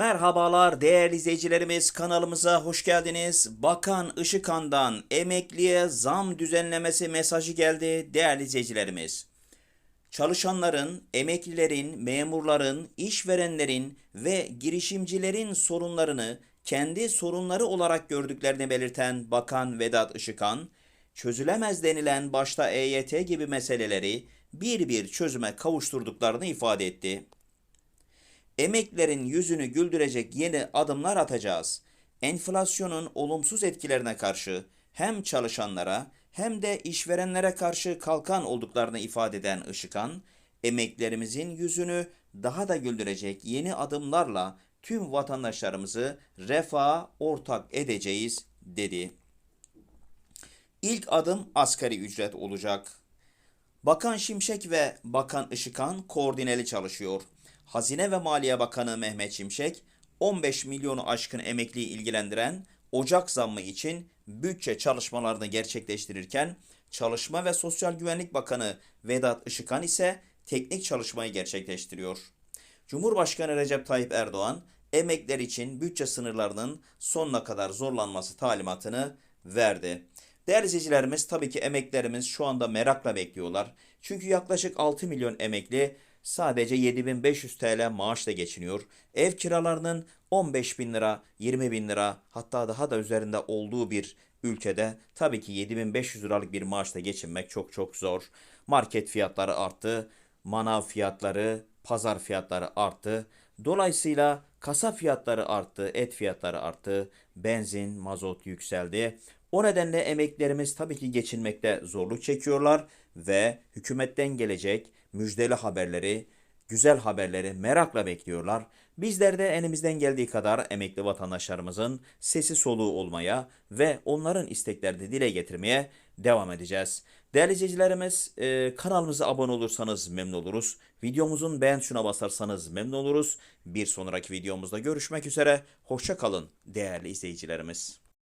Merhabalar değerli izleyicilerimiz kanalımıza hoş geldiniz. Bakan Işıkhan'dan emekliye zam düzenlemesi mesajı geldi değerli izleyicilerimiz. Çalışanların, emeklilerin, memurların, işverenlerin ve girişimcilerin sorunlarını kendi sorunları olarak gördüklerini belirten Bakan Vedat Işıkhan, çözülemez denilen başta EYT gibi meseleleri bir bir çözüme kavuşturduklarını ifade etti. Emeklerin yüzünü güldürecek yeni adımlar atacağız. Enflasyonun olumsuz etkilerine karşı hem çalışanlara hem de işverenlere karşı kalkan olduklarını ifade eden Işıkhan, emeklerimizin yüzünü daha da güldürecek yeni adımlarla tüm vatandaşlarımızı refaha ortak edeceğiz dedi. İlk adım asgari ücret olacak. Bakan Şimşek ve Bakan Işıkhan koordineli çalışıyor. Hazine ve Maliye Bakanı Mehmet Şimşek 15 milyonu aşkın emekliyi ilgilendiren Ocak zammı için bütçe çalışmalarını gerçekleştirirken Çalışma ve Sosyal Güvenlik Bakanı Vedat Işıkhan ise teknik çalışmayı gerçekleştiriyor. Cumhurbaşkanı Recep Tayyip Erdoğan emekler için bütçe sınırlarının sonuna kadar zorlanması talimatını verdi. Değerli izleyicilerimiz tabii ki emeklerimiz şu anda merakla bekliyorlar. Çünkü yaklaşık 6 milyon emekli sadece 7500 TL maaşla geçiniyor. Ev kiralarının 15 bin lira, 20 bin lira hatta daha da üzerinde olduğu bir ülkede tabii ki 7500 liralık bir maaşla geçinmek çok çok zor. Market fiyatları arttı, manav fiyatları, pazar fiyatları arttı. Dolayısıyla kasa fiyatları arttı, et fiyatları arttı, benzin, mazot yükseldi. O nedenle emeklerimiz tabii ki geçinmekte zorluk çekiyorlar ve hükümetten gelecek müjdeli haberleri, güzel haberleri merakla bekliyorlar. Bizler de elimizden geldiği kadar emekli vatandaşlarımızın sesi soluğu olmaya ve onların isteklerini dile getirmeye devam edeceğiz. Değerli izleyicilerimiz e, kanalımıza abone olursanız memnun oluruz. Videomuzun beğen tuşuna basarsanız memnun oluruz. Bir sonraki videomuzda görüşmek üzere. Hoşça kalın değerli izleyicilerimiz.